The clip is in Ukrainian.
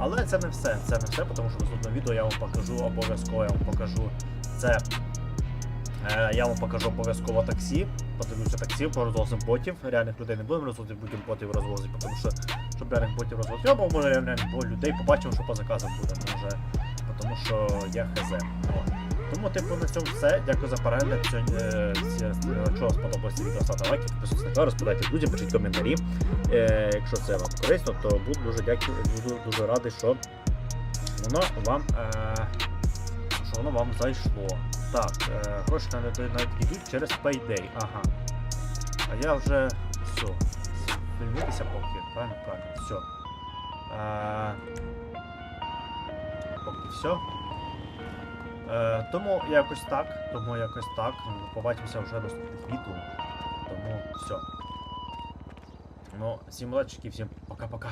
Але це не все. Це не все, тому що в відео я вам покажу обов'язково, я вам покажу це. Е, я вам покажу обов'язково таксі. Подивлюся таксі, порозвозимо ботів. Реальних людей не будемо розвозити, будемо ботів розвозити, тому що щоб реальних ботів розвозити, або може реальних бо- людей побачимо, що по заказам буде. Може, тому що я хз. Тому, типу, на цьому все. Дякую за перегляд. Е, Якщо вам сподобалося відео, ставте лайки, підписуйтесь на канал, розповідайте друзям, пишіть коментарі. Е, якщо це вам корисно, то буду дуже дякую, буду дуже радий, що воно вам. Е, що воно вам зайшло. Так, е, гроші надійдуть через Payday. Ага. А я вже все. Звільнитися поки. Правильно, правильно. Все. Е, поки все. Е, тому якось так. Тому якось так. Побачимося вже наступних відео. Тому все. Ну, всім удачі, всім пока-пока.